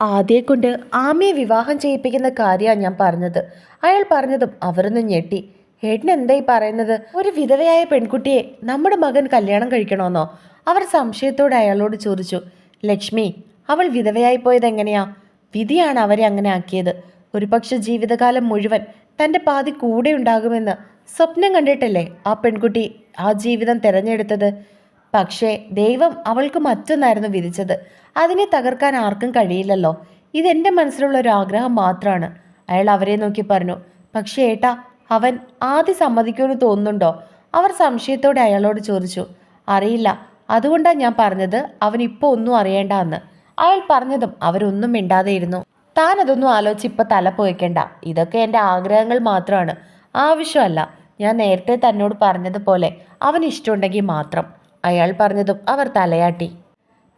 ആദ്യയെ കൊണ്ട് ആമയെ വിവാഹം ചെയ്യിപ്പിക്കുന്ന കാര്യമാണ് ഞാൻ പറഞ്ഞത്. അയാൾ പറഞ്ഞതും അവരൊന്ന് ഞെട്ടി. ഏട്ടൻ എന്തായി പറയുന്നത്? ഒരു വിധവയായ പെൺകുട്ടിയെ നമ്മുടെ മകൻ കല്യാണം കഴിക്കണമെന്നോ അവർ സംശയത്തോടെ അയാളോട് ചോദിച്ചു. ലക്ഷ്മി അവൾ വിധവയായി പോയത് എങ്ങനെയാ? വിധിയാണ് അവരെ അങ്ങനെ ആക്കിയത്. ഒരുപക്ഷെ ജീവിതകാലം മുഴുവൻ തന്റെ പാതി കൂടെ ഉണ്ടാകുമെന്ന് സ്വപ്നം കണ്ടിട്ടല്ലേ ആ പെൺകുട്ടി ആ ജീവിതം തിരഞ്ഞെടുത്തത്? പക്ഷേ ദൈവം അവൾക്ക് മറ്റൊന്നായിരുന്നു വിധിച്ചത്. അതിനെ തകർക്കാൻ ആർക്കും കഴിയില്ലല്ലോ. ഇതെന്റെ മനസ്സിലുള്ള ഒരു ആഗ്രഹം മാത്രമാണ് അയാൾ അവരെ നോക്കി പറഞ്ഞു പക്ഷേ ഏട്ടാ അവൻ ആദ്യം സമ്മതിക്കുമെന്ന് തോന്നുന്നുണ്ടോ? അവർ സംശയത്തോടെ അയാളോട് ചോദിച്ചു അറിയില്ല. അതുകൊണ്ടാണ് ഞാൻ പറഞ്ഞത് അവൻ ഇപ്പോൾ ഒന്നും അറിയേണ്ട എന്ന് അയാൾ പറഞ്ഞതും അവരൊന്നും മിണ്ടാതെയിരുന്നു. താൻ അതൊന്നും ആലോചിച്ച് ഇപ്പം തല പോയിക്കണ്ട ഇതൊക്കെ എന്റെ ആഗ്രഹങ്ങൾ മാത്രമാണ് ആവശ്യമല്ല. ഞാൻ നേരത്തെ തന്നോട് പറഞ്ഞതുപോലെ അവൻ ഇഷ്ടമുണ്ടെങ്കിൽ മാത്രം. അയാൾ പറഞ്ഞതും അവർ തലയാട്ടി.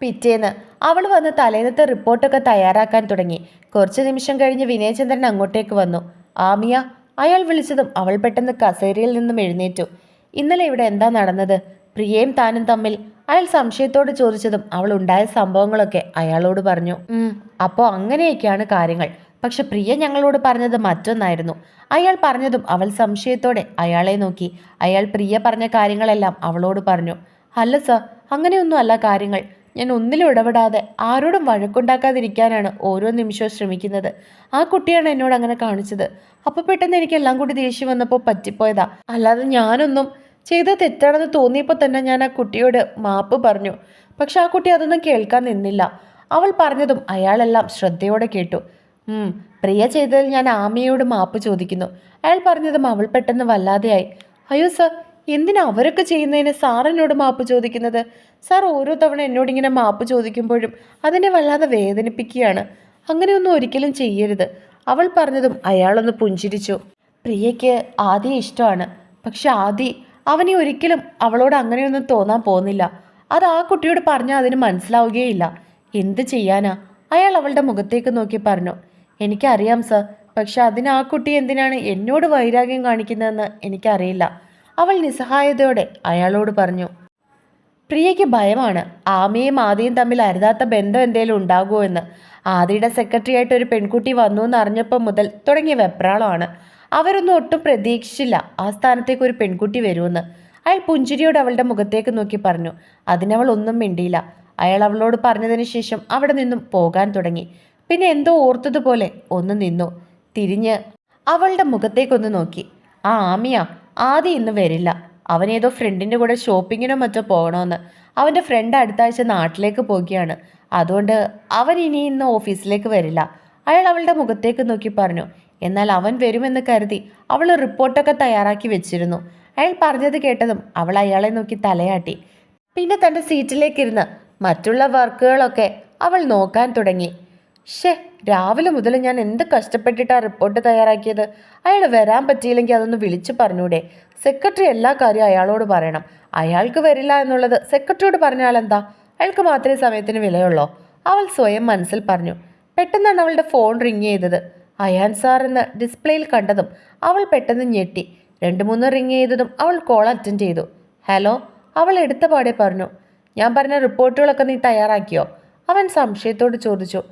പിറ്റേന്ന് അവൾ വന്ന് തലേന്നത്തെ റിപ്പോർട്ടൊക്കെ തയ്യാറാക്കാൻ തുടങ്ങി. കുറച്ച് നിമിഷം കഴിഞ്ഞ് വിനയചന്ദ്രൻ അങ്ങോട്ടേക്ക് വന്നു. ആമിയ അയാൾ വിളിച്ചതും അവൾ പെട്ടെന്ന് കസേരയിൽ നിന്നും എഴുന്നേറ്റു. ഇന്നലെ ഇവിടെ എന്താ നടന്നത്? പ്രിയയും താനും തമ്മിൽ? അയാൾ സംശയത്തോട് ചോദിച്ചതും അവൾ ഉണ്ടായ സംഭവങ്ങളൊക്കെ അയാളോട് പറഞ്ഞു. അപ്പോൾ അങ്ങനെയൊക്കെയാണ് കാര്യങ്ങൾ. പക്ഷെ പ്രിയ ഞങ്ങളോട് പറഞ്ഞത് മറ്റൊന്നായിരുന്നു. അയാൾ പറഞ്ഞതും അവൾ സംശയത്തോടെ അയാളെ നോക്കി. അയാൾ പ്രിയ പറഞ്ഞ കാര്യങ്ങളെല്ലാം അവളോട് പറഞ്ഞു. അല്ല സർ അങ്ങനെയൊന്നും അല്ല കാര്യങ്ങൾ. ഞാൻ ഒന്നിലും ഇടപെടാതെ ആരോടും വഴക്കുണ്ടാക്കാതിരിക്കാനാണ് ഓരോ നിമിഷവും ശ്രമിക്കുന്നത്. ആ കുട്ടിയാണ് എന്നോട് അങ്ങനെ കാണിച്ചത്. അപ്പോൾ പെട്ടെന്ന് എനിക്ക് എല്ലാം കൂടി ദേഷ്യം വന്നപ്പോൾ പറ്റിപ്പോയതാ. അല്ലാതെ ഞാനൊന്നും ചെയ്ത തെറ്റാണെന്ന് തോന്നിയപ്പോൾ തന്നെ ഞാൻ ആ കുട്ടിയോട് മാപ്പ് പറഞ്ഞു. പക്ഷെ ആ കുട്ടി അതൊന്നും കേൾക്കാൻ നിന്നില്ല. അവൾ പറഞ്ഞതും അയാളെല്ലാം ശ്രദ്ധയോടെ കേട്ടു. പ്രിയ ചെയ്തതിൽ ഞാൻ ആമയോട് മാപ്പ് ചോദിക്കുന്നു. അയാൾ പറഞ്ഞതും അവൾ പെട്ടെന്ന് വല്ലാതെയായി. അയ്യോ സർ എന്തിനാ അവരൊക്കെ ചെയ്യുന്നതിന് സാറിനോട് മാപ്പ് ചോദിക്കുന്നത്? സാർ ഓരോ തവണ എന്നോട് ഇങ്ങനെ മാപ്പ് ചോദിക്കുമ്പോഴും അതിനെ വല്ലാതെ വേദനിപ്പിക്കുകയാണ്. അങ്ങനെയൊന്നും ഒരിക്കലും ചെയ്യരുത്. അവൾ പറഞ്ഞതും അയാളൊന്ന് പുഞ്ചിരിച്ചു. പ്രിയയ്ക്ക് ആദ്യ ഇഷ്ടമാണ്. പക്ഷെ ആദി അവനെ ഒരിക്കലും അവളോട് അങ്ങനെയൊന്നും തോന്നാൻ പോകുന്നില്ല. അത് ആ കുട്ടിയോട് പറഞ്ഞാൽ അതിന് മനസ്സിലാവുകയില്ല. എന്ത് ചെയ്യാനാ? അയാൾ അവളുടെ മുഖത്തേക്ക് നോക്കി പറഞ്ഞു. എനിക്കറിയാം സർ. പക്ഷെ അതിന് ആ കുട്ടി എന്തിനാണ് എന്നോട് വൈരാഗ്യം കാണിക്കുന്നതെന്ന് എനിക്കറിയില്ല. അവൾ നിസ്സഹായതയോടെ അയാളോട് പറഞ്ഞു പ്രിയയ്ക്ക് ഭയമാണ്. ആമയും ആദിയും തമ്മിൽ അരുതാത്ത ബന്ധം എന്തേലും ഉണ്ടാകുമോ എന്ന്. ആദിയുടെ സെക്രട്ടറി ആയിട്ട് ഒരു പെൺകുട്ടി വന്നു എന്ന് അറിഞ്ഞപ്പോൾ മുതൽ തുടങ്ങിയ വെപ്രാളമാണ് അവരൊന്നും ഒട്ടും പ്രതീക്ഷിച്ചില്ല ആ സ്ഥാനത്തേക്ക് ഒരു പെൺകുട്ടി വരുമെന്ന്. അയാൾ പുഞ്ചിരിയോട് അവളുടെ മുഖത്തേക്ക് നോക്കി പറഞ്ഞു അതിനവൾ ഒന്നും മിണ്ടിയില്ല. അയാൾ അവളോട് പറഞ്ഞതിന് ശേഷം അവിടെ നിന്നും പോകാൻ തുടങ്ങി. പിന്നെ എന്തോ ഓർത്തതുപോലെ ഒന്ന് നിന്നു. തിരിഞ്ഞ് അവളുടെ മുഖത്തേക്കൊന്ന് നോക്കി. ആ ആമിയ ആദ്യം ഇന്ന് വരില്ല. അവനേതോ ഫ്രണ്ടിന്റെ കൂടെ ഷോപ്പിങ്ങിനോ മറ്റോ പോകണമെന്ന് അവന്റെ ഫ്രണ്ട് അടുത്ത ആഴ്ച നാട്ടിലേക്ക് പോകുകയാണ് അതുകൊണ്ട് അവൻ ഇനി ഇന്ന് ഓഫീസിലേക്ക് വരില്ല. അയാൾ അവളുടെ മുഖത്തേക്ക് നോക്കി പറഞ്ഞു എന്നാൽ അവൻ വരുമെന്ന് കരുതി അവൾ റിപ്പോർട്ടൊക്കെ തയ്യാറാക്കി വെച്ചിരുന്നു. അയാൾ പറഞ്ഞത് കേട്ടതും അവൾ അയാളെ നോക്കി തലയാട്ടി. പിന്നെ തന്റെ സീറ്റിലേക്കിരുന്ന് മറ്റുള്ള വർക്കുകളൊക്കെ അവൾ നോക്കാൻ തുടങ്ങി. ഷേ രാവിലെ മുതൽ ഞാൻ എന്ത് കഷ്ടപ്പെട്ടിട്ടാ റിപ്പോർട്ട് തയ്യാറാക്കിയത്? അയാൾ വരാൻ പറ്റിയില്ലെങ്കിൽ അതൊന്ന് വിളിച്ചു പറഞ്ഞൂടെ. സെക്രട്ടറി എല്ലാ കാര്യവും അയാളോട് പറയണം. അയാൾക്ക് വരില്ല എന്നുള്ളത് സെക്രട്ടറിയോട് പറഞ്ഞാൽ എന്താ അയാൾക്ക് മാത്രമേ സമയത്തിന് വിലയുള്ളൂ. അവൾ സ്വയം മനസ്സിൽ പറഞ്ഞു. പെട്ടെന്നാണ് അവളുടെ ഫോൺ റിങ് ചെയ്തത്. അയാൻ സാർ എന്ന് ഡിസ്പ്ലേയിൽ കണ്ടതും അവൾ പെട്ടെന്ന് ഞെട്ടി. രണ്ട് മൂന്ന് റിങ് ചെയ്തതും അവൾ കോൾ അറ്റൻഡ് ചെയ്തു. ഹലോ അവൾ എടുത്ത പാടെ പറഞ്ഞു. ഞാൻ പറഞ്ഞ റിപ്പോർട്ടുകളൊക്കെ നീ തയ്യാറാക്കിയോ? അവൻ സംശയത്തോട് ചോദിച്ചു.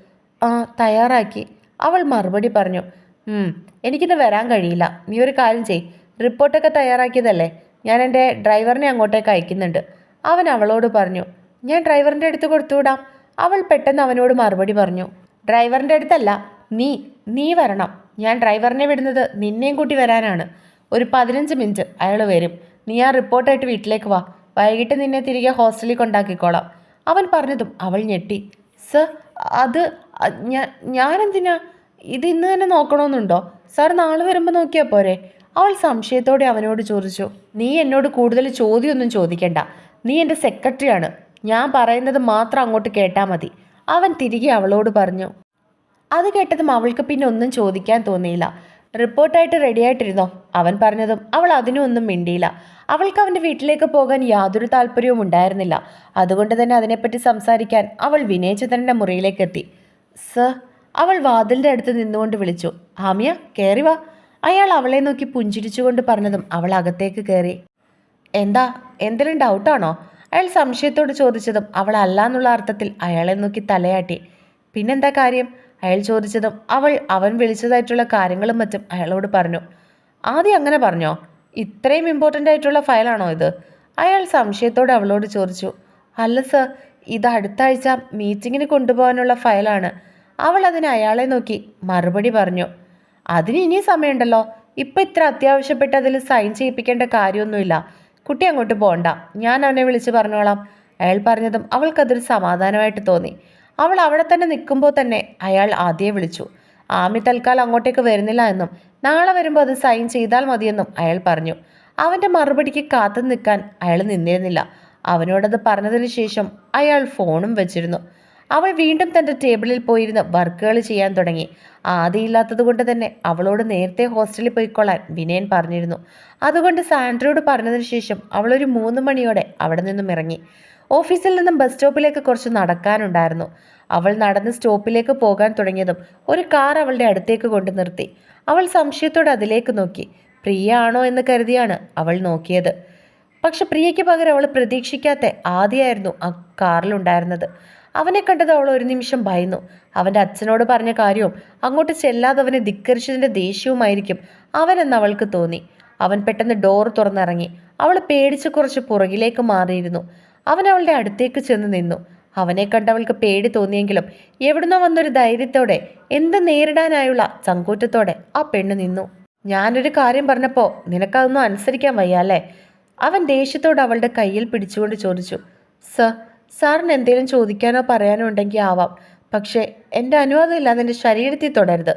ആ തയ്യാറാക്കി. അവൾ മറുപടി പറഞ്ഞു "ഉം, എനിക്കിന്ന് വരാൻ കഴിയില്ല. നീ ഒരു കാര്യം ചെയ്. റിപ്പോർട്ടൊക്കെ തയ്യാറാക്കിയതല്ലേ? ഞാൻ എന്റെ ഡ്രൈവറിനെ അങ്ങോട്ടേക്ക് അയക്കുന്നുണ്ട്. അവൻ അവളോട് പറഞ്ഞു ഞാൻ ഡ്രൈവറിന്റെ അടുത്ത് കൊടുത്തുവിടാം. അവൾ പെട്ടെന്ന് അവനോട് മറുപടി പറഞ്ഞു ഡ്രൈവറിന്റെ അടുത്തല്ല. നീ നീ വരണം. ഞാൻ ഡ്രൈവറിനെ വിടുന്നത് നിന്നെയും കൂട്ടി വരാനാണ്. ഒരു പതിനഞ്ച് മിനിറ്റ് അയാൾ വരും. നീ ആ റിപ്പോർട്ടായിട്ട് വീട്ടിലേക്ക് വാ. വൈകിട്ട് നിന്നെ തിരികെ ഹോസ്റ്റലിൽ കൊണ്ടാക്കിക്കോളാം. അവൻ പറഞ്ഞതും അവൾ ഞെട്ടി. സർ അത് ഞാൻ ഞാനെന്തിനാ? ഇത് ഇന്ന് തന്നെ നോക്കണമെന്നുണ്ടോ സാർ നാളെ വരുമ്പോൾ നോക്കിയാൽ പോരെ. അവൾ സംശയത്തോടെ അവനോട് ചോദിച്ചു നീ എന്നോട് കൂടുതൽ ചോദ്യമൊന്നും ചോദിക്കണ്ട. നീ എന്റെ സെക്രട്ടറിയാണ്. ഞാൻ പറയുന്നത് മാത്രം അങ്ങോട്ട് കേട്ടാൽ മതി. അവൻ തിരികെ അവളോട് പറഞ്ഞു അത് കേട്ടതും അവൾക്ക് പിന്നെ ഒന്നും ചോദിക്കാൻ തോന്നിയില്ല. റിപ്പോർട്ടായിട്ട് റെഡിയായിട്ടിരുന്നോ? അവൻ പറഞ്ഞതും അവൾ അതിനും ഒന്നും മിണ്ടിയില്ല. അവൾക്ക് അവന്റെ വീട്ടിലേക്ക് പോകാൻ യാതൊരു താല്പര്യവും ഉണ്ടായിരുന്നില്ല. അതുകൊണ്ട് തന്നെ അതിനെപ്പറ്റി സംസാരിക്കാൻ അവൾ വിനയചന്ദ്രന്റെ മുറിയിലേക്ക് എത്തി. സർ അവൾ വാതിലിന്റെ അടുത്ത് നിന്നുകൊണ്ട് വിളിച്ചു. ഹാമിയ കയറി വാ. അയാൾ അവളെ നോക്കി പുഞ്ചിരിച്ചുകൊണ്ട് പറഞ്ഞതും അവൾ അകത്തേക്ക് കയറി എന്താ എന്തെങ്കിലും ഡൗട്ടാണോ? അയാൾ സംശയത്തോട് ചോദിച്ചതും അവൾ അല്ല എന്നുള്ള അർത്ഥത്തിൽ അയാളെ നോക്കി തലയാട്ടി. പിന്നെന്താ കാര്യം? അയാൾ ചോദിച്ചതും അവൾ അവൻ വിളിച്ചതായിട്ടുള്ള കാര്യങ്ങളും മറ്റും അയാളോട് പറഞ്ഞു. ആദ്യം അങ്ങനെ പറഞ്ഞോ? ഇത്രയും ഇമ്പോർട്ടന്റ് ആയിട്ടുള്ള ഫയലാണോ ഇത്? അയാൾ സംശയത്തോടെ അവളോട് ചോദിച്ചു. അല്ല സർ ഇത് അടുത്ത ആഴ്ച മീറ്റിങ്ങിന് കൊണ്ടുപോകാനുള്ള ഫയലാണ്. അവൾ അതിന് അയാളെ നോക്കി മറുപടി പറഞ്ഞു അതിന് ഇനിയും സമയമുണ്ടല്ലോ. ഇപ്പം ഇത്ര അത്യാവശ്യപ്പെട്ട് അതിൽ സൈൻ ചെയ്യിപ്പിക്കേണ്ട കാര്യമൊന്നുമില്ല. കുട്ടി അങ്ങോട്ട് പോകണ്ട ഞാൻ അവനെ വിളിച്ച് പറഞ്ഞോളാം. അയാൾ പറഞ്ഞതും അവൾക്കതൊരു സമാധാനമായിട്ട് തോന്നി. അവൾ അവിടെ തന്നെ നിൽക്കുമ്പോൾ തന്നെ അയാൾ ആദ്യം വിളിച്ചു. ആമി തൽക്കാലം അങ്ങോട്ടേക്ക് വരുന്നില്ല എന്നും നാളെ വരുമ്പോൾ അത് സൈൻ ചെയ്താൽ മതിയെന്നും അയാൾ പറഞ്ഞു. അവന്റെ മറുപടിക്ക് കാത്തു നിൽക്കാൻ അയാൾ നിന്നിരുന്നില്ല. അവനോടത് പറഞ്ഞതിന് ശേഷം അയാൾ ഫോണും വെച്ചിരുന്നു. അവൾ വീണ്ടും തന്റെ ടേബിളിൽ പോയിരുന്ന് വർക്കുകൾ ചെയ്യാൻ തുടങ്ങി. ആദിയില്ലാത്തത് കൊണ്ട് തന്നെ അവളോട് നേരത്തെ ഹോസ്റ്റലിൽ പോയിക്കൊള്ളാൻ വിനയൻ പറഞ്ഞിരുന്നു. അതുകൊണ്ട് സാൻഡ്രയോട് പറഞ്ഞതിന് ശേഷം അവളൊരു മൂന്ന് മണിയോടെ അവിടെ നിന്നും ഇറങ്ങി. ഓഫീസിൽ നിന്നും ബസ് സ്റ്റോപ്പിലേക്ക് കുറച്ച് നടക്കാനുണ്ടായിരുന്നു. അവൾ നടന്ന് സ്റ്റോപ്പിലേക്ക് പോകാൻ തുടങ്ങിയതും ഒരു കാർ അവളുടെ അടുത്തേക്ക് കൊണ്ടു നിർത്തി. അവൾ സംശയത്തോടെ അതിലേക്ക് നോക്കി. പ്രിയ ആണോ എന്ന് കരുതിയാണ് അവൾ നോക്കിയത്. പക്ഷെ പ്രിയയ്ക്ക് പകരം അവൾ പ്രതീക്ഷിക്കാത്ത ആദ്യമായിരുന്നു ആ കാറിലുണ്ടായിരുന്നത്. അവനെ കണ്ടത് അവൾ ഒരു നിമിഷം ഭയന്നു. അവന്റെ അച്ഛനോട് പറഞ്ഞ കാര്യവും അങ്ങോട്ട് ചെല്ലാതെ അവനെ ധിക്കരിച്ചതിന്റെ ദേഷ്യവുമായിരിക്കും അവനെന്ന് അവൾക്ക് തോന്നി. അവൻ പെട്ടെന്ന് ഡോർ തുറന്നിറങ്ങി. അവൾ പേടിച്ച് കുറച്ച് പുറകിലേക്ക് മാറിയിരുന്നു. അവൻ അവളുടെ അടുത്തേക്ക് ചെന്ന് നിന്നു. അവനെ കണ്ട് അവൾക്ക് പേടി തോന്നിയെങ്കിലും എവിടുന്നോ വന്നൊരു ധൈര്യത്തോടെ എന്ത് നേരിടാനായുള്ള ചങ്കൂറ്റത്തോടെ ആ പെണ്ണ് നിന്നു. ഞാനൊരു കാര്യം പറഞ്ഞപ്പോൾ നിനക്കതൊന്നും അനുസരിക്കാൻ വയ്യ അല്ലേ? അവൻ ദേഷ്യത്തോട് അവളുടെ കയ്യിൽ പിടിച്ചുകൊണ്ട് ചോദിച്ചു സർ സാറിന് എന്തെങ്കിലും ചോദിക്കാനോ പറയാനോ ഉണ്ടെങ്കിൽ ആവാം. പക്ഷേ എന്റെ അനുവാദം ഇല്ലാതെ എന്റെ ശരീരത്തിൽ തുടരുത്.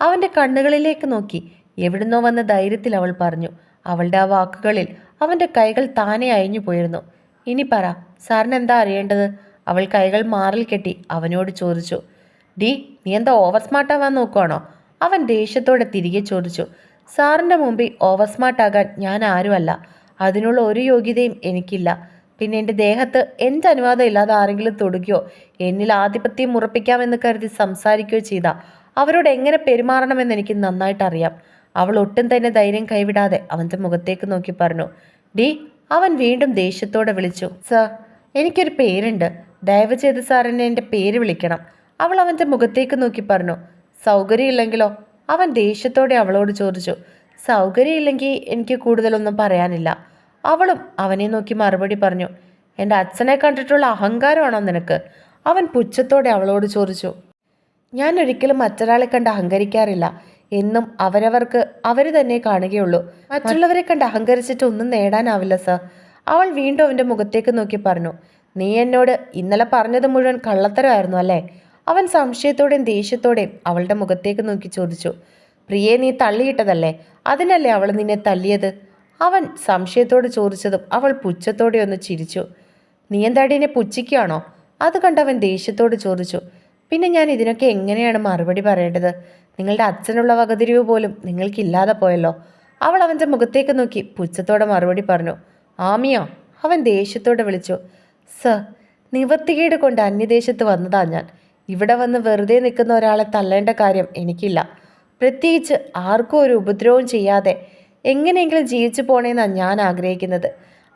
അവന്റെ കണ്ണുകളിലേക്ക് നോക്കി. എവിടുന്നോ വന്ന ധൈര്യത്തിൽ അവൾ പറഞ്ഞു. അവളുടെ ആ വാക്കുകളിൽ അവന്റെ കൈകൾ താനെ അയഞ്ഞു പോയിരുന്നു. ഇനി പറ സാറിന് എന്താ അറിയേണ്ടത്? അവൾ കൈകൾ മാറിൽ കെട്ടി അവനോട് ചോദിച്ചു. ഡി നീ എന്താ ഓവർ സ്മാർട്ടാവാൻ നോക്കുവാണോ? അവൻ ദേഷ്യത്തോടെ തിരികെ ചോദിച്ചു. സാറിന്റെ മുമ്പിൽ ഓവർ സ്മാർട്ടാകാൻ ഞാൻ ആരുമല്ല. അതിനുള്ള ഒരു യോഗ്യതയും എനിക്കില്ല. പിന്നെ എന്റെ ദേഹത്ത് എന്റെ അനുവാദം ഇല്ലാതെ ആരെങ്കിലും തൊടുകയോ എന്നിൽ ആധിപത്യം ഉറപ്പിക്കാമെന്ന് കരുതി സംസാരിക്കുകയോ ചെയ്ത അവരോട് എങ്ങനെ പെരുമാറണമെന്ന് എനിക്ക് നന്നായിട്ട് അറിയാം. അവൾ ഒട്ടും തന്നെ ധൈര്യം കൈവിടാതെ അവന്റെ മുഖത്തേക്ക് നോക്കി പറഞ്ഞു ഡി അവൻ വീണ്ടും ദേഷ്യത്തോടെ വിളിച്ചു. സർ എനിക്കൊരു പേരുണ്ട്. ദയവ് ചെയ്ത് സാർ എന്നെ എന്റെ പേര് വിളിക്കണം. അവൾ അവന്റെ മുഖത്തേക്ക് നോക്കി പറഞ്ഞു സൗകര്യമില്ലെങ്കിലോ? അവൻ ദേഷ്യത്തോടെ അവളോട് ചോദിച്ചു സൗകര്യമില്ലെങ്കിൽ എനിക്ക് കൂടുതലൊന്നും പറയാനില്ല. അവളും അവനെ നോക്കി മറുപടി പറഞ്ഞു എന്റെ അച്ഛനെ കണ്ടിട്ടുള്ള അഹങ്കാരമാണോ നിനക്ക്? അവൻ പുച്ഛത്തോടെ അവളോട് ചോദിച്ചു ഞാൻ ഒരിക്കലും മറ്റൊരാളെ കണ്ട് അഹങ്കരിക്കാറില്ല. എന്നും അവരവർക്ക് അവർ തന്നെ കാണുകയുള്ളൂ. മറ്റുള്ളവരെ കണ്ട് അഹങ്കരിച്ചിട്ട് ഒന്നും നേടാനാവില്ല സർ. അവൾ വീണ്ടും അവന്റെ മുഖത്തേക്ക് നോക്കി പറഞ്ഞു നീ എന്നോട് ഇന്നലെ പറഞ്ഞത് മുഴുവൻ കള്ളത്തരമായിരുന്നു അല്ലേ? അവൻ സംശയത്തോടെയും ദേഷ്യത്തോടെയും അവളുടെ മുഖത്തേക്ക് നോക്കി ചോദിച്ചു പ്രിയെ നീ തള്ളിയിട്ടതല്ലേ? അതിനല്ലേ അവൾ നിന്നെ തല്ലിയത് അവൻ സംശയത്തോട് ചോദിച്ചതും അവൾ പുച്ഛത്തോടെ ഒന്ന് ചിരിച്ചു. നീ എന്താടി പുച്ഛിക്കുകയാണോ? അത് കണ്ടവൻ ദേഷ്യത്തോട് ചോദിച്ചു. പിന്നെ ഞാൻ ഇതിനൊക്കെ എങ്ങനെയാണ് മറുപടി പറയേണ്ടത്? നിങ്ങളുടെ അച്ഛനുള്ള വകതിരിവ് പോലും നിങ്ങൾക്കില്ലാതെ പോയല്ലോ. അവൾ അവന്റെ മുഖത്തേക്ക് നോക്കി പുച്ഛത്തോടെ മറുപടി പറഞ്ഞു. ആമിയോ? അവൻ ദേഷ്യത്തോടെ വിളിച്ചു. സർ നിവർത്തികേട് കൊണ്ട് അന്യദേശത്ത് വന്നതാ ഞാൻ. ഇവിടെ വന്ന് വെറുതെ നിൽക്കുന്ന ഒരാളെ തള്ളേണ്ട കാര്യം എനിക്കില്ല. പ്രത്യേകിച്ച് ആർക്കും ഒരു ഉപദ്രവവും ചെയ്യാതെ എങ്ങനെയെങ്കിലും ജീവിച്ചു പോണേന്നാണ് ഞാൻ ആഗ്രഹിക്കുന്നത്.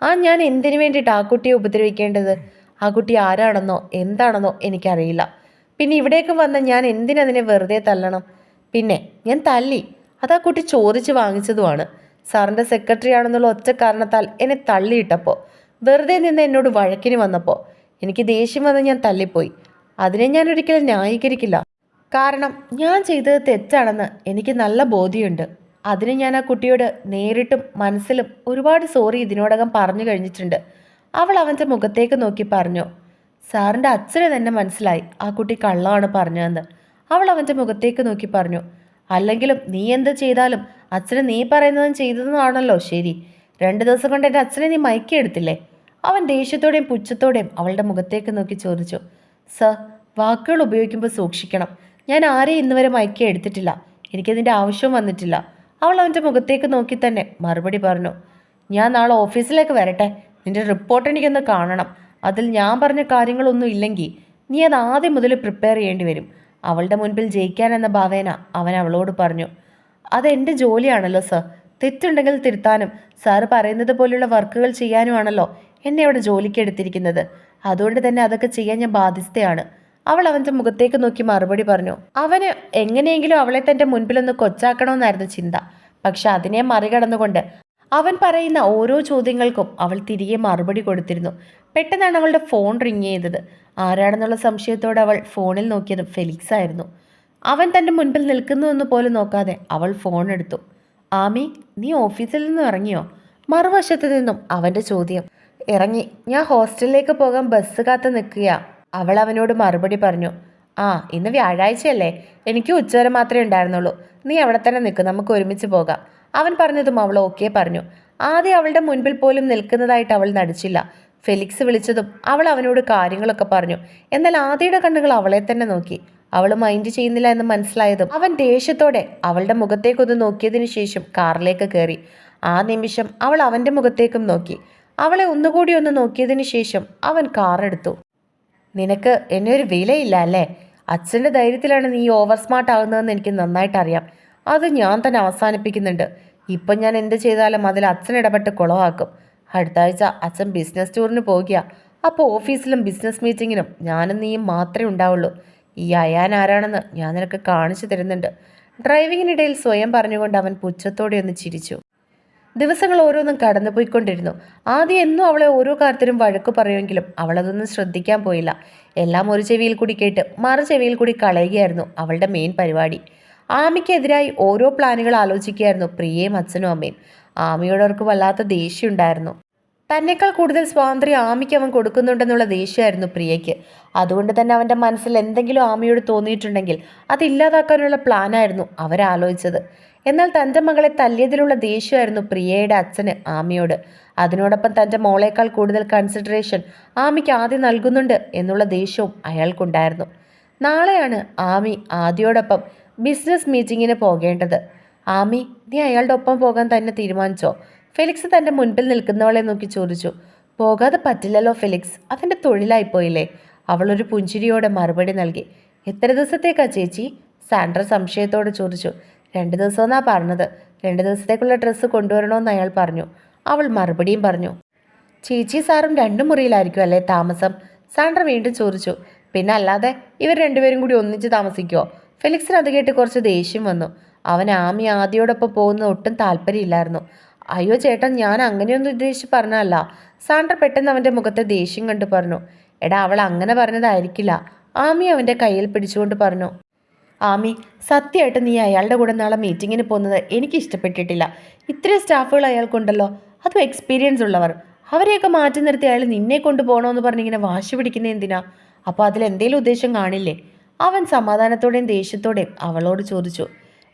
ആ ഞാൻ എന്തിനു വേണ്ടിയിട്ട് ആ കുട്ടിയെ ഉപദ്രവിക്കേണ്ടത്? ആ കുട്ടി ആരാണെന്നോ എന്താണെന്നോ എനിക്കറിയില്ല. പിന്നെ ഇവിടേക്ക് വന്ന ഞാൻ എന്തിനതിനെ വെറുതെ തല്ലണം? പിന്നെ ഞാൻ തല്ലി. അത് ആ കുട്ടി ചോദിച്ച് വാങ്ങിച്ചതുമാണ്. സാറിന്റെ സെക്രട്ടറി ആണെന്നുള്ള ഒറ്റ കാരണത്താൽ എന്നെ തള്ളിയിട്ടപ്പോൾ വെറുതെ നിന്ന് എന്നോട് വഴക്കിന് വന്നപ്പോൾ എനിക്ക് ദേഷ്യം വന്ന് ഞാൻ തല്ലിപ്പോയി അതിനെ ഞാൻ ഒരിക്കലും ന്യായീകരിക്കില്ല. കാരണം ഞാൻ ചെയ്തത് തെറ്റാണെന്ന് എനിക്ക് നല്ല ബോധ്യമുണ്ട്. അതിന് ഞാൻ ആ കുട്ടിയോട് നേരിട്ടും മനസ്സിലും ഒരുപാട് സോറി ഇതിനോടകം പറഞ്ഞു കഴിഞ്ഞിട്ടുണ്ട്. അവൾ അവന്റെ മുഖത്തേക്ക് നോക്കി പറഞ്ഞു സാറിന്റെ അച്ഛന് തന്നെ മനസ്സിലായി ആ കുട്ടി കള്ളമാണ് പറഞ്ഞതെന്ന്. അവൾ അവന്റെ മുഖത്തേക്ക് നോക്കി പറഞ്ഞു അല്ലെങ്കിലും നീ എന്ത് ചെയ്താലും അച്ഛന് നീ പറയുന്നതും ചെയ്തതുമാണല്ലോ ശരി. രണ്ട് ദിവസം കൊണ്ട് എന്റെ അച്ഛനെ നീ മയക്കിയെടുത്തില്ലേ? അവൻ ദേഷ്യത്തോടെയും പുച്ഛത്തോടെയും അവളുടെ മുഖത്തേക്ക് നോക്കി ചോദിച്ചു സർ വാക്കുകൾ ഉപയോഗിക്കുമ്പോൾ സൂക്ഷിക്കണം. ഞാൻ ആരെയും ഇന്ന് വരെ മയക്കി എടുത്തിട്ടില്ല? എനിക്കതിന്റെ ആവശ്യം വന്നിട്ടില്ല. അവൾ അവന്റെ മുഖത്തേക്ക് നോക്കി തന്നെ മറുപടി പറഞ്ഞു ഞാൻ നാളെ ഓഫീസിലേക്ക് വരട്ടെ. നിന്റെ റിപ്പോർട്ട് എനിക്കൊന്ന് കാണണം. അതിൽ ഞാൻ പറഞ്ഞ കാര്യങ്ങളൊന്നും ഇല്ലെങ്കിൽ നീ അത് ആദ്യം മുതൽ പ്രിപ്പയർ ചെയ്യേണ്ടി വരും. അവളുടെ മുൻപിൽ ജയിക്കാൻ എന്ന ഭാവേന അവൻ അവളോട് പറഞ്ഞു അതെന്റെ ജോലിയാണല്ലോ സർ. തെറ്റുണ്ടെങ്കിൽ തിരുത്താനും. സാറ് പറയുന്നത് പോലെയുള്ള വർക്കുകൾ ചെയ്യാനുമാണല്ലോ എന്നെ അവിടെ ജോലിക്ക് എടുത്തിരിക്കുന്നത്. അതുകൊണ്ട് തന്നെ അതൊക്കെ ചെയ്യാൻ ഞാൻ ബാധ്യസ്ഥയാണ്. അവൾ അവന്റെ മുഖത്തേക്ക് നോക്കി മറുപടി പറഞ്ഞു അവന് എങ്ങനെയെങ്കിലും അവളെ തന്റെ മുൻപിലൊന്ന് കൊച്ചാക്കണമെന്നായിരുന്നു ചിന്ത. പക്ഷെ അതിനെ മറികടന്നുകൊണ്ട് അവൻ പറയുന്ന ഓരോ ചോദ്യങ്ങൾക്കും അവൾ തിരികെ മറുപടി കൊടുത്തിരുന്നു. പെട്ടെന്നാണ് അവളുടെ ഫോൺ റിങ് ചെയ്തത്. ആരാണെന്നുള്ള സംശയത്തോടെ അവൾ ഫോണിൽ നോക്കിയത് ഫെലിക്സ് ആയിരുന്നു. അവൻ തന്റെ മുൻപിൽ നിൽക്കുന്നുവെന്ന് പോലും നോക്കാതെ അവൾ ഫോൺ എടുത്തു. ആമി നീ ഓഫീസിൽ നിന്നും ഇറങ്ങിയോ? മറുവശത്ത് നിന്നും അവന്റെ ചോദ്യം ഇറങ്ങി. ഞാൻ ഹോസ്റ്റലിലേക്ക് പോകാൻ ബസ് കാത്ത് നിൽക്കുക അവൾ അവനോട് മറുപടി പറഞ്ഞു ആ ഇന്ന് വ്യാഴാഴ്ചയല്ലേ എനിക്ക് ഉച്ചവരെ മാത്രമേ ഉണ്ടായിരുന്നുള്ളൂ. നീ അവിടെ തന്നെ നിൽക്കും നമുക്ക് ഒരുമിച്ച് പോകാം. അവൻ പറഞ്ഞതും അവൾ ഓക്കെ പറഞ്ഞു. ആദ്യം അവളുടെ മുൻപിൽ പോലും നിൽക്കുന്നതായിട്ട് അവൾ നടിച്ചില്ല. ഫെലിക്സ് വിളിച്ചതും അവൾ അവനോട് കാര്യങ്ങളൊക്കെ പറഞ്ഞു. എന്നാൽ ആദ്യയുടെ കണ്ണുകൾ അവളെ തന്നെ നോക്കി. അവൾ മൈൻഡ് ചെയ്യുന്നില്ല എന്ന് മനസ്സിലായതും അവൻ ദേഷ്യത്തോടെ അവളുടെ മുഖത്തേക്കൊന്ന് നോക്കിയതിനു ശേഷം കാറിലേക്ക് കയറി. ആ നിമിഷം അവൾ അവന്റെ മുഖത്തേക്കും നോക്കി. അവളെ ഒന്നുകൂടി ഒന്ന് നോക്കിയതിനു ശേഷം അവൻ കാറെടുത്തു. നിനക്ക് എന്നെ ഒരു വിലയില്ല അല്ലേ? അച്ഛന്റെ ധൈര്യത്തിലാണ് നീ ഓവർ സ്മാർട്ട് ആകുന്നതെന്ന് എനിക്ക് നന്നായിട്ട് അറിയാം അത് ഞാൻ തന്നെ അവസാനിപ്പിക്കുന്നുണ്ട്. ഇപ്പം ഞാൻ എന്ത് ചെയ്താലും അതിൽ അച്ഛൻ ഇടപെട്ട് കുളമാക്കും. അടുത്ത ആഴ്ച അച്ഛൻ ബിസിനസ് ടൂറിന് പോകുക അപ്പോൾ ഓഫീസിലും ബിസിനസ് മീറ്റിങ്ങിനും ഞാനും നീയും മാത്രമേ ഉണ്ടാവുള്ളൂ. ഈ അയാൻ ആരാണെന്ന് ഞാൻ നിനക്ക് കാണിച്ചു തരുന്നുണ്ട്. ഡ്രൈവിങ്ങിനിടയിൽ സ്വയം പറഞ്ഞുകൊണ്ട് അവൻ പുച്ഛത്തോടെ ഒന്ന് ചിരിച്ചു. ദിവസങ്ങൾ ഓരോന്നും കടന്നു പോയിക്കൊണ്ടിരുന്നു. ആദ്യം എന്നും അവളെ ഓരോ കാര്യത്തിലും വഴക്ക് പറയുമെങ്കിലും അവളതൊന്നും ശ്രദ്ധിക്കാൻ പോയില്ല. എല്ലാം ഒരു ചെവിയിൽ കൂടി കേട്ട് മറു ചെവിയിൽ കൂടി കളയുകയായിരുന്നു അവളുടെ മെയിൻ പരിപാടി. ആമിക്കെതിരായി ഓരോ പ്ലാനുകൾ ആലോചിക്കുകയായിരുന്നു പ്രിയയും അച്ഛനും അമ്മയും. ആമിയോട് അവർക്ക് വല്ലാത്ത ദേഷ്യമുണ്ടായിരുന്നു. തന്നെക്കാൾ കൂടുതൽ സ്വാതന്ത്ര്യം ആമിക്ക് അവൻ കൊടുക്കുന്നുണ്ടെന്നുള്ള ദേഷ്യമായിരുന്നു പ്രിയയ്ക്ക്. അതുകൊണ്ട് തന്നെ അവന്റെ മനസ്സിൽ എന്തെങ്കിലും ആമിയോട് തോന്നിയിട്ടുണ്ടെങ്കിൽ അത് ഇല്ലാതാക്കാനുള്ള പ്ലാനായിരുന്നു അവരാലോചിച്ചത്. എന്നാൽ തന്റെ മകളെ തല്ലിയതിലുള്ള ദേഷ്യമായിരുന്നു പ്രിയയുടെ അച്ഛന് ആമിയോട്. അതിനോടൊപ്പം തന്റെ മോളേക്കാൾ കൂടുതൽ കൺസിഡറേഷൻ ആമിക്ക് ആദ്യം നൽകുന്നുണ്ട് എന്നുള്ള ദേഷ്യവും അയാൾക്കുണ്ടായിരുന്നു. നാളെയാണ് ആമി ആദ്യയോടൊപ്പം ബിസിനസ് മീറ്റിങ്ങിന് പോകേണ്ടത്. ആമി നീ അയാളുടെ ഒപ്പം പോകാൻ തന്നെ തീരുമാനിച്ചോ? ഫെലിക്സ് തന്റെ മുൻപിൽ നിൽക്കുന്നവളെ നോക്കി ചോദിച്ചു. പോകാതെ പറ്റില്ലല്ലോ ഫെലിക്സ് അതെന്റെ തൊഴിലായിപ്പോയില്ലേ അവളൊരു പുഞ്ചിരിയോടെ മറുപടി നൽകി. എത്ര ദിവസത്തേക്കാ ചേച്ചി സാൻഡ്ര സംശയത്തോടെ ചോദിച്ചു. രണ്ട് ദിവസമെന്നാ പറഞ്ഞത്. രണ്ട് ദിവസത്തേക്കുള്ള ഡ്രസ്സ് കൊണ്ടുവരണമെന്ന് അയാൾ പറഞ്ഞു. അവൾ മറുപടിയും പറഞ്ഞു. ചേച്ചി സാറും രണ്ടു മുറിയിലായിരിക്കും അല്ലേ താമസം? സാൻഡ്ര വീണ്ടും ചോദിച്ചു. പിന്നെ അല്ലാതെ ഇവർ രണ്ടുപേരും കൂടി ഒന്നിച്ച് താമസിക്കുമോ ഫെലിക്സിന് അത് കേട്ട് കുറച്ച് ദേഷ്യം വന്നു. അവൻ ആമി ആദ്യയോടൊപ്പം പോകുന്ന ഒട്ടും താല്പര്യമില്ലായിരുന്നു. അയ്യോ ചേട്ടൻ ഞാൻ അങ്ങനെയൊന്നും ഉദ്ദേശിച്ച് പറഞ്ഞതല്ല. സാൻഡ്ര പെട്ടെന്ന് അവന്റെ മുഖത്തെ ദേഷ്യം കണ്ടു പറഞ്ഞു. എടാ അവൾ അങ്ങനെ പറഞ്ഞതായിരിക്കില്ല. ആമി അവന്റെ കയ്യിൽ പിടിച്ചുകൊണ്ട് പറഞ്ഞു. ആമി സത്യമായിട്ട് നീ അയാളുടെ കൂടെ നാളെ മീറ്റിങ്ങിന് പോകുന്നത് എനിക്ക് ഇഷ്ടപ്പെട്ടിട്ടില്ല. ഇത്രയും സ്റ്റാഫുകൾ അയാൾക്കുണ്ടല്ലോ. അതും എക്സ്പീരിയൻസ് ഉള്ളവർ. അവരെയൊക്കെ മാറ്റി നിർത്തി അയാൾ നിന്നെ കൊണ്ട് പോകണമെന്ന് പറഞ്ഞിങ്ങനെ വാശി പിടിക്കുന്നത് എന്തിനാ? അപ്പോൾ അതിൽ എന്തെങ്കിലും ഉദ്ദേശം കാണില്ലേ? അവൻ സമാധാനത്തോടെയും ദേഷ്യത്തോടെയും അവളോട് ചോദിച്ചു.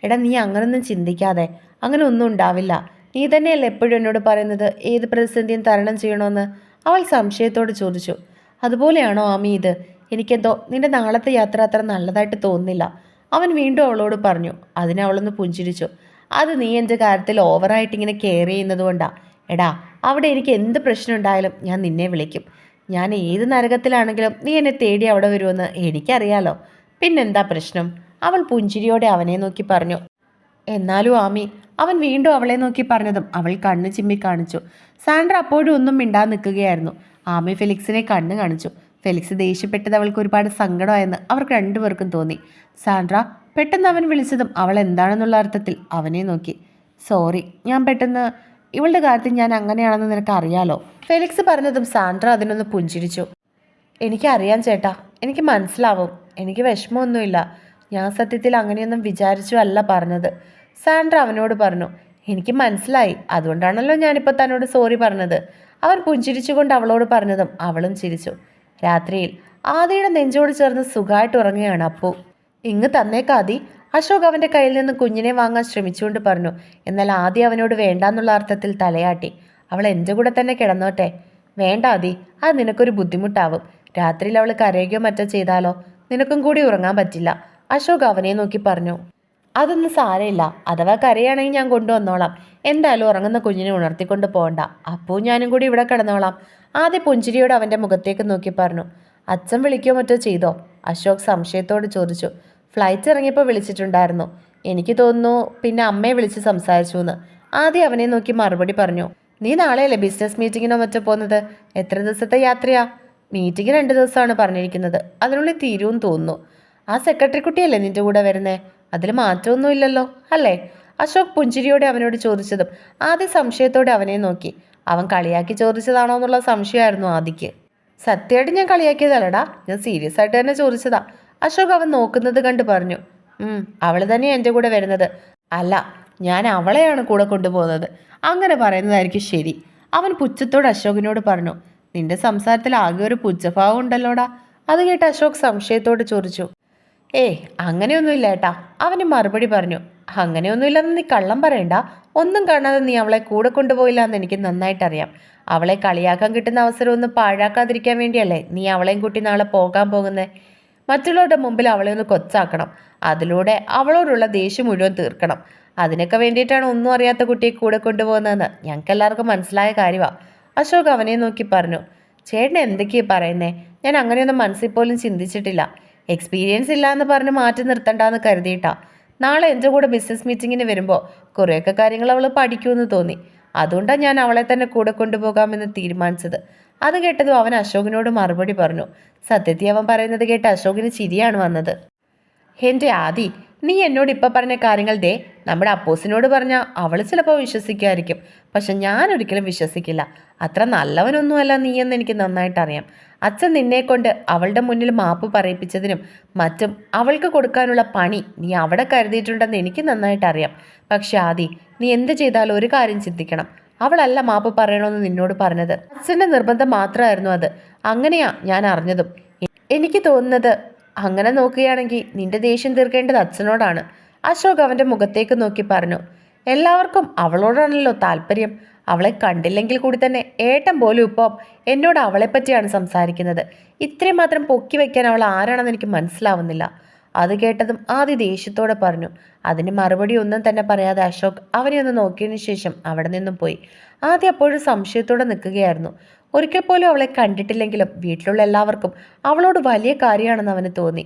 എടാ നീ അങ്ങനൊന്നും ചിന്തിക്കാതെ. അങ്ങനെ ഒന്നും ഉണ്ടാവില്ല. നീ തന്നെയല്ലേ എപ്പോഴും എന്നോട് പറയുന്നത്? ഏത് പ്രതിസന്ധിയും തരണം ചെയ്യണമെന്ന് അവൾ സംശയത്തോട് ചോദിച്ചു. അതുപോലെയാണോ ആമി ഇത്? എനിക്കെന്തോ നിന്റെ നാളത്തെ യാത്ര അത്ര നല്ലതായിട്ട് തോന്നുന്നില്ല. അവൻ വീണ്ടും അവളോട് പറഞ്ഞു അതിനവളൊന്ന് പുഞ്ചിരിച്ചു. അത് നീ എന്റെ കാര്യത്തിൽ ഓവറായിട്ട് ഇങ്ങനെ കെയർ ചെയ്യുന്നത് കൊണ്ടാ? എടാ അവിടെ എനിക്ക് എന്ത് പ്രശ്നം ഉണ്ടായാലും ഞാൻ നിന്നെ വിളിക്കും. ഞാൻ ഏത് നരകത്തിലാണെങ്കിലും നീ എന്നെ തേടി അവിടെ വരുമെന്ന് എനിക്കറിയാലോ. പിന്നെന്താ പ്രശ്നം? അവൾ പുഞ്ചിരിയോടെ അവനെ നോക്കി പറഞ്ഞു. എന്നാലും ആമി അവൻ വീണ്ടും അവളെ നോക്കി പറഞ്ഞതും അവൾ കണ്ണ് ചിമ്മി കാണിച്ചു. സാൻഡ്ര അപ്പോഴും ഒന്നും മിണ്ടാതെ നിൽക്കുകയായിരുന്നു. ആമി ഫെലിക്സിനെ കണ്ണ് കാണിച്ചു. ഫെലിക്സ് ദേഷ്യപ്പെട്ടത് അവൾക്ക് ഒരുപാട് സങ്കടമായെന്ന് അവർക്ക് രണ്ടുപേർക്കും തോന്നി. സാൻഡ്ര പെട്ടെന്ന് അവൻ വിളിച്ചതും അവൾ എന്താണെന്നുള്ള അർത്ഥത്തിൽ അവനെ നോക്കി. സോറി ഞാൻ പെട്ടെന്ന് ഇവളുടെ കാര്യത്തിൽ ഞാൻ അങ്ങനെയാണെന്ന് നിനക്ക് അറിയാലോ? ഫെലിക്സ് പറഞ്ഞതും സാൻഡ്ര അതിനൊന്ന് പുഞ്ചിരിച്ചു. എനിക്കറിയാം ചേട്ടാ എനിക്ക് മനസ്സിലാവും എനിക്ക് വിഷമമൊന്നുമില്ല. ഞാൻ സത്യത്തിൽ അങ്ങനെയൊന്നും വിചാരിച്ചു അല്ല പറഞ്ഞത്. സാൻഡ്ര അവനോട് പറഞ്ഞു എനിക്ക് മനസ്സിലായി അതുകൊണ്ടാണല്ലോ ഞാനിപ്പോൾ തന്നോട് സോറി പറഞ്ഞത്. അവൻ പുഞ്ചിരിച്ചുകൊണ്ട് അവളോട് പറഞ്ഞതും അവളും ചിരിച്ചു. രാത്രിയിൽ ആദിയുടെ നെഞ്ചോട് ചേർന്ന് സുഖമായിട്ട് ഉറങ്ങുകയാണ് അപ്പു. ഇങ്ങ് തന്നേക്കാതി അശോക് അവന്റെ കയ്യിൽ നിന്ന് കുഞ്ഞിനെ വാങ്ങാൻ ശ്രമിച്ചുകൊണ്ട് പറഞ്ഞു. എന്നാൽ ആദി അവനോട് വേണ്ടാന്നുള്ള അർത്ഥത്തിൽ തലയാട്ടി. അവൾ എന്റെ കൂടെ തന്നെ കിടന്നോട്ടെ. വേണ്ട ആദി. അത് നിനക്കൊരു ബുദ്ധിമുട്ടാവും. രാത്രിയിൽ അവൾ കരയുകയോ മറ്റോ ചെയ്താലോ? നിനക്കും കൂടി ഉറങ്ങാൻ പറ്റില്ല. അശോക് അവനെ നോക്കി പറഞ്ഞു. അതൊന്നും സാരമില്ല. അഥവാ കരയാണെങ്കിൽ ഞാൻ കൊണ്ടുവന്നോളാം. എന്തായാലും ഉറങ്ങുന്ന കുഞ്ഞിനെ ഉണർത്തിക്കൊണ്ട് പോകണ്ട. അപ്പോൾ ഞാനും കൂടി ഇവിടെ കിടന്നോളാം. ആദ്യ പുഞ്ചിരിയോട് അവന്റെ മുഖത്തേക്ക് നോക്കി പറഞ്ഞു. അച്ഛൻ വിളിക്കോ മറ്റോ ചെയ്തോ? അശോക് സംശയത്തോട് ചോദിച്ചു. ഫ്ലൈറ്റ് ഇറങ്ങിയപ്പോൾ വിളിച്ചിട്ടുണ്ടായിരുന്നു. എനിക്ക് തോന്നുന്നു പിന്നെ അമ്മയെ വിളിച്ച് സംസാരിച്ചു എന്ന് ആദ്യം അവനെ നോക്കി മറുപടി പറഞ്ഞു. നീ നാളെയല്ലേ ബിസിനസ് മീറ്റിങ്ങിനോ മറ്റോ പോകുന്നത്? എത്ര ദിവസത്തെ യാത്രയാ? മീറ്റിംഗ് രണ്ട് ദിവസമാണ് പറഞ്ഞിരിക്കുന്നത്. അതിനുള്ളിൽ തീരുമെന്ന് തോന്നുന്നു. ആ സെക്രട്ടറി കുട്ടിയല്ലേ നിന്റെ കൂടെ വരുന്നേ? അതിൽ മാറ്റമൊന്നുമില്ലല്ലോ അല്ലേ? അശോക് പുഞ്ചിരിയോടെ അവനോട് ചോദിച്ചതും ആദ്യ സംശയത്തോടെ അവനെ നോക്കി. അവൻ കളിയാക്കി ചോദിച്ചതാണോ എന്നുള്ള സംശയമായിരുന്നു ആദിക്ക്. സത്യമായിട്ട് ഞാൻ കളിയാക്കിയതല്ലടാ ഞാൻ സീരിയസ് ആയിട്ട് തന്നെ ചോദിച്ചതാ. അശോക് അവൻ നോക്കുന്നത് കണ്ട് പറഞ്ഞു അവൾ തന്നെയാ എന്റെ കൂടെ വരുന്നത്. അല്ല ഞാൻ അവളെയാണ് കൂടെ കൊണ്ടുപോകുന്നത്. അങ്ങനെ പറയുന്നതായിരിക്കും ശരി. അവൻ പുച്ഛത്തോട് അശോകിനോട് പറഞ്ഞു നിന്റെ സംസാരത്തിൽ ആകെ ഒരു പുച്ഛഭാവം ഉണ്ടല്ലോടാ. അത് കേട്ട് അശോക് സംശയത്തോട് ചോദിച്ചു ഏയ് അങ്ങനെയൊന്നുമില്ല ഏട്ടാ. അവന് മറുപടി പറഞ്ഞു അങ്ങനെയൊന്നുമില്ലെന്ന് നീ കള്ളം പറയണ്ട. ഒന്നും കാണാതെ നീ അവളെ കൂടെ കൊണ്ടുപോയില്ല എന്ന് എനിക്ക് നന്നായിട്ടറിയാം. അവളെ കളിയാക്കാൻ കിട്ടുന്ന അവസരം ഒന്ന് പാഴാക്കാതിരിക്കാൻ വേണ്ടിയല്ലേ നീ അവളെയും കൂട്ടി നാളെ പോകാൻ പോകുന്നേ? മറ്റുള്ളവരുടെ മുമ്പിൽ അവളെ ഒന്ന് കൊച്ചാക്കണം. അതിലൂടെ അവളോടുള്ള ദേഷ്യം മുഴുവൻ തീർക്കണം. അതിനൊക്കെ വേണ്ടിയിട്ടാണ് ഒന്നും അറിയാത്ത കുട്ടിയെ കൂടെ കൊണ്ടുപോകുന്നതെന്ന് ഞങ്ങൾക്ക് എല്ലാവർക്കും മനസ്സിലായ കാര്യമാണ് അശോക് അവനെ നോക്കി പറഞ്ഞു ചേട്ടൻ എന്തൊക്കെയാണ് പറയുന്നേ? ഞാൻ അങ്ങനെയൊന്നും മനസ്സിൽ പോലും ചിന്തിച്ചിട്ടില്ല. എക്സ്പീരിയൻസ് ഇല്ല എന്ന് പറഞ്ഞ് മാറ്റി നിർത്തണ്ടെന്ന് കരുതിയിട്ടാ. നാളെ എന്റെ കൂടെ ബിസിനസ് മീറ്റിങ്ങിന് വരുമ്പോൾ കുറേയൊക്കെ കാര്യങ്ങൾ അവൾ പഠിക്കുമെന്ന് തോന്നി. അതുകൊണ്ടാണ് ഞാൻ അവളെ തന്നെ കൂടെ കൊണ്ടുപോകാമെന്ന് തീരുമാനിച്ചത്. അത് കേട്ടതും അവൻ അശോകിനോട് മറുപടി പറഞ്ഞു. സത്യത്തിൽ അവൻ പറയുന്നത് കേട്ട് അശോകിന് ചിരിയാണ് വന്നത്. എന്റെ ആദി നീ എന്നോട് ഇപ്പം പറഞ്ഞ കാര്യങ്ങൾ ദേ നമ്മുടെ അപ്പോസിനോട് പറഞ്ഞാൽ അവൾ ചിലപ്പോൾ വിശ്വസിക്കുമായിരിക്കും പക്ഷെ ഞാൻ ഒരിക്കലും വിശ്വസിക്കില്ല. അത്ര നല്ലവനൊന്നുമല്ല നീ എന്ന് എനിക്ക് നന്നായിട്ട് അറിയാം അച്ഛൻ നിന്നെക്കൊണ്ട് അവളുടെ മുന്നിൽ മാപ്പ് പറയിപ്പിച്ചതിനും മറ്റും അവൾക്ക് കൊടുക്കാനുള്ള പണി നീ അവിടെ കരുതിയിട്ടുണ്ടെന്ന് എനിക്ക് നന്നായിട്ട് അറിയാം. പക്ഷെ ആദി നീ എന്ത് ചെയ്താലും ഒരു കാര്യം ചിന്തിക്കണം. അവളല്ല മാപ്പ് പറയണമെന്ന് നിന്നോട് പറഞ്ഞത്. അച്ഛന്റെ നിർബന്ധം മാത്രമായിരുന്നു അത്. അങ്ങനെയാ ഞാൻ അറിഞ്ഞതും. എനിക്ക് തോന്നുന്നത് അങ്ങനെ നോക്കുകയാണെങ്കിൽ നിന്റെ ദേഷ്യം തീർക്കേണ്ടത് അച്ഛനോടാണ്. അശോക് അവന്റെ മുഖത്തേക്ക് നോക്കി പറഞ്ഞു. എല്ലാവർക്കും അവളോടാണല്ലോ താല്പര്യം. അവളെ കണ്ടില്ലെങ്കിൽ കൂടി തന്നെ ഏട്ടൻ പോലും ഇപ്പോൾ എന്നോട് അവളെപ്പറ്റിയാണ് സംസാരിക്കുന്നത്. ഇത്രയും മാത്രം പൊക്കി വയ്ക്കാൻ അവൾ ആരാണെന്ന് എനിക്ക് മനസ്സിലാവുന്നില്ല. അത് കേട്ടതും ആദ്യ ദേഷ്യത്തോടെ പറഞ്ഞു. അതിന് മറുപടി ഒന്നും തന്നെ പറയാതെ അശോക് അവനെ ഒന്ന് നോക്കിയതിനു ശേഷം അവിടെ നിന്നും പോയി. ആദ്യം അപ്പോഴും സംശയത്തോടെ നിൽക്കുകയായിരുന്നു. ഒരിക്കൽ പോലും അവളെ കണ്ടിട്ടില്ലെങ്കിലും വീട്ടിലുള്ള എല്ലാവർക്കും അവളോട് വലിയ കാര്യമാണെന്ന് അവന് തോന്നി.